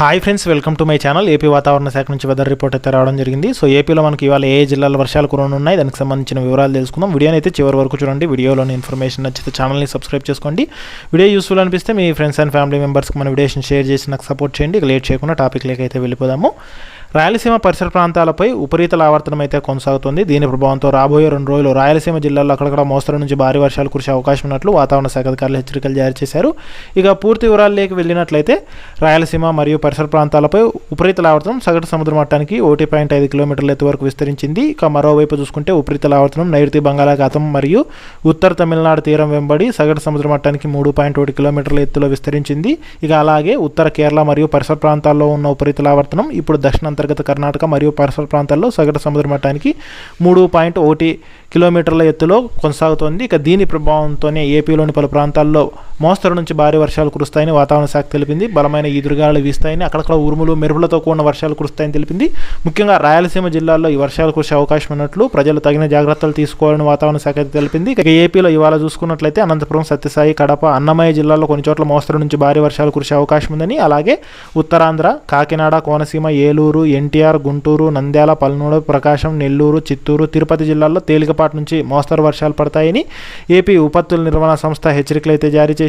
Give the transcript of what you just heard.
Hi friends welcome to my channel AP వాతావరణ శాఖ నుంచి వెదర్ రిపోర్ట్ అయితే రావడం జరిగింది. సో ఏపీలో మనకి ఇవాళ ఏ ఏ జిల్లాల వర్షాలు కురనున్నాయి దానికి సంబంధించిన వివరాలు తెలుసుకుందాం. వీడియోని అయితే చివరి వరకు చూడండి. వీడియోలోని ఇన్ఫర్మేషన్ నచ్చితే ఛానల్ని సబ్స్క్రైబ్ చేసుకోండి. వీడియో యూస్ఫుల్ అనిపిస్తే మీ ఫ్రెండ్స్ అండ్ ఫ్యామిలీ మెంబర్స్కి మన వీడియోని షేర్ చేసి నాకు సపోర్ట్ చేయండి. ఇక లేట్ చేయకుండా టాపిక్ అయితే వెళ్ళిపోదాము. రాయలసీమ పరిసర ప్రాంతాలపై ఉపరితల ఆవర్తనం అయితే కొనసాగుతుంది. దీని ప్రభావంతో రాబోయే రెండు రోజులు రాయలసీమ జిల్లాలో అక్కడక్కడ మోస్తరు నుంచి భారీ వర్షాలు కురిసే అవకాశం ఉన్నట్లు వాతావరణ శాఖ అధికారులు హెచ్చరికలు జారీ చేశారు. ఇక పూర్తి వివరాల్లోకి వెళ్ళినట్లయితే రాయలసీమ మరియు పరిసర ప్రాంతాలపై ఉపరితల ఆవర్తనం సగటు సముద్ర మట్టానికి ఒకటి పాయింట్ ఐదు కిలోమీటర్ల ఎత్తు వరకు విస్తరించింది. ఇక మరోవైపు చూసుకుంటే ఉపరితల ఆవర్తనం నైరుతి బంగాళాఖాతం మరియు ఉత్తర తమిళనాడు తీరం వెంబడి సగటు సముద్ర మట్టానికి మూడు పాయింట్ ఒకటి కిలోమీటర్ల ఎత్తులో విస్తరించింది. ఇక అలాగే ఉత్తర కేరళ మరియు పరిసర ప్రాంతాల్లో ఉన్న ఉపరితల ఆవర్తనం ఇప్పుడు దక్షిణ అంతర్గత కర్ణాటక మరియు పరిసర ప్రాంతాల్లో సగటు సముద్ర మట్టానికి మూడు పాయింట్ ఒకటి కిలోమీటర్ల ఎత్తులో కొనసాగుతోంది. ఇక దీని ప్రభావంతోనే ఏపీలోని పలు ప్రాంతాల్లో మోస్తరు నుంచి భారీ వర్షాలు కురుస్తాయని వాతావరణ శాఖ తెలిపింది. బలమైన ఈదురుగాలు వీస్తాయని అక్కడక్కడ ఉరుములు మెరుపులతో కూడిన వర్షాలు కురుస్తాయని తెలిపింది. ముఖ్యంగా రాయలసీమ జిల్లాల్లో ఈ వర్షాలు కురిసే అవకాశం ఉన్నట్లు ప్రజలు తగిన జాగ్రత్తలు తీసుకోవాలని వాతావరణ శాఖ అయితే తెలిపింది. ఇక ఏపీలో ఇవాళ చూసుకున్నట్లయితే అనంతపురం సత్యసాయి కడప అన్నమయ్య జిల్లాల్లో కొన్ని చోట్ల మోస్తరు నుంచి భారీ వర్షాలు కురిసే అవకాశం ఉందని అలాగే ఉత్తరాంధ్ర కాకినాడ కోనసీమ ఏలూరు ఎన్టీఆర్ గుంటూరు నంద్యాల పల్నాడు ప్రకాశం నెల్లూరు చిత్తూరు తిరుపతి జిల్లాల్లో తేలికపాటి నుంచి మోస్తరు వర్షాలు పడతాయని ఏపీ విపత్తుల నిర్వహణ సంస్థ హెచ్చరికలు అయితే జారీ చేసి